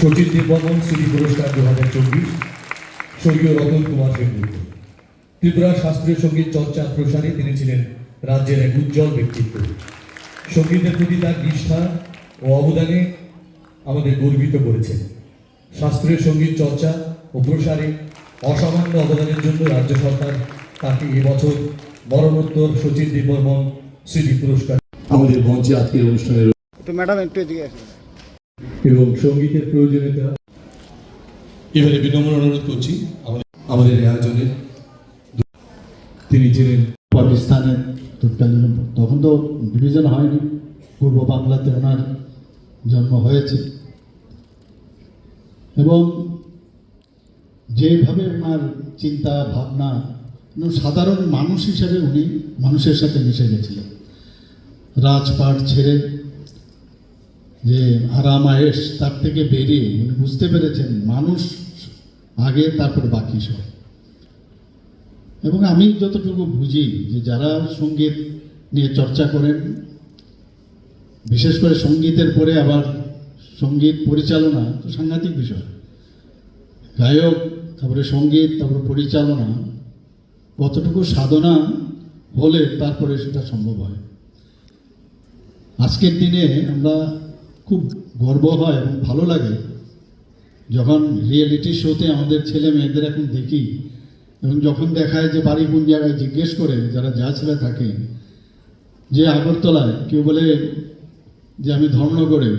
সচিন দেববর্মন স্মৃতি পুরস্কার দু হাজার চব্বিশ। স্বর্গীয় রতন কুমার সেনগুপ্ত। ত্রিপুরা শাস্ত্রীয় সংগীত চর্চা প্রসারে তিনি ছিলেন রাজ্যের এক উজ্জ্বল ব্যক্তিত্ব। সঙ্গীতের প্রতি তার নিষ্ঠা ও অবদানে আমাদের গর্বিত করেছেন। শাস্ত্রীয় সংগীত চর্চা ও প্রসারে অসামান্য অবদানের জন্য রাজ্য সরকার তাকে এবছর মরণোত্তর সচিন দেববর্মন স্মৃতি পুরস্কার। আমাদের মঞ্চে আজকের অনুষ্ঠানের ম্যাডাম একটু এদিকে আসুন। এবং সঙ্গীতের প্রয়োজনীয়তা। এবারে বিনম্র অনুরোধ করছি, আমাদের আয়োজনে তিনি ছিলেন পাকিস্তানের তখন তো ডিভিশন হয়নি, পূর্ব বাংলাতে ওনার জন্ম হয়েছে। এবং যেভাবে ওনার চিন্তা, ভাবনা সাধারণ মানুষ হিসেবে উনি মানুষের সাথে মিশে গেছিলেন। রাজপাট ছেড়ে যে আরাম তার থেকে বেরিয়ে উনি বুঝতে পেরেছেন মানুষ আগে, তারপর বাকি সব। এবং আমি যতটুকু বুঝি যে যারা সংগীত নিয়ে চর্চা করেন, বিশেষ করে সঙ্গীতের পরে আবার সংগীত পরিচালনা, তো সাংঘাতিক বিষয়। গায়ক, তারপরে সংগীত, তারপরে পরিচালনা, কতটুকু সাধনা হলে তারপরে সেটা সম্ভব হয়। আজকের দিনে আমরা খুব গর্ব হয় এবং ভালো লাগে যখন রিয়েলিটি শোতে আমাদের ছেলে মেয়েদের এখন দেখি এবং যখন দেখায় যে বাড়ি কোন জায়গায় জিজ্ঞেস করে যারা যা ছেলে থাকে যে আগরতলায় কেউ বলে যে আমি ধর্মনগরে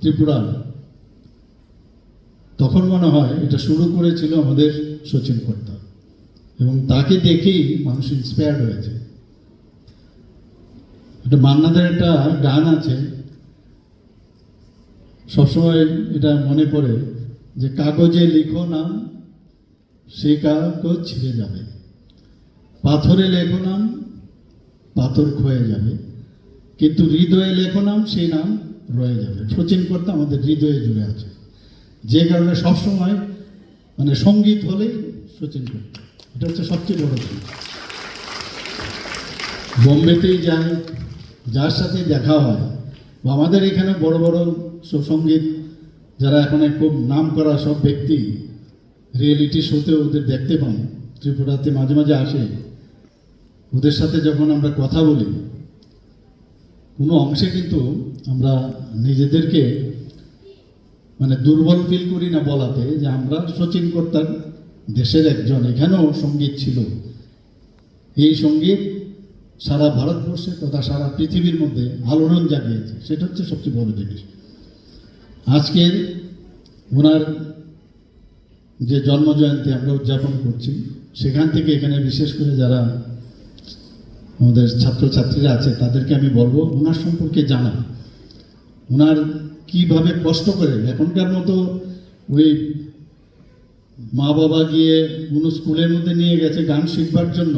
ত্রিপুরা, তখন মনে হয় এটা শুরু করেছিল আমাদের সচিন কর্তা এবং তাকে দেখেই মানুষ ইন্সপায়ার্ড হয়েছে। একটা মান্নাদের একটা গান আছে সবসময় এটা মনে পড়ে যে কাগজে লিখো নাম সেই কাগজ ছিঁড়ে যাবে। পাথরে লেখো নাম, পাথর ক্ষয়ে যাবে। কিন্তু হৃদয়ে লেখো নাম সেই নাম রয়ে যাবে। সচিন করতে আমাদের হৃদয়ে জুড়ে আছে। যে কারণে সবসময় মানে সংগীত হলেই সচিন করতে। এটা হচ্ছে সবচেয়ে বড় জিনিস বোম্বেতেই যায়, যার সাথে দেখা হয়, বা আমাদের এখানে বড় বড় সব সংগীত যারা এখন খুব নাম করা সব ব্যক্তি রিয়েলিটি শোতে ওদের দেখতে পাই ত্রিপুরাতে মাঝে মাঝে আসে। ওদের সাথে যখন আমরা কথা বলি, কোনো অংশে কিন্তু আমরা নিজেদেরকে মানে দুর্বল ফিল করি না বলাতে, যে আমরা সচিন কর্তার দেশের একজন, এখানেও সংগীত ছিল। এই সংগীত সারা ভারতবর্ষে তথা সারা পৃথিবীর মধ্যে আলোড়ন জাগিয়েছে। সেটা হচ্ছে সবচেয়ে বড় জিনিস। আজকের ওনার যে জন্মজয়ন্তী আমরা উদযাপন করছি, সেখান থেকে এখানে বিশেষ করে যারা আমাদের ছাত্রছাত্রীরা আছে, তাদেরকে আমি বলব, ওনার সম্পর্কে জানা ওনার কীভাবে কষ্ট করে, এখনকার মতো ওই মা বাবা গিয়ে কোনো স্কুলের মধ্যে নিয়ে গেছে গান শিখবার জন্য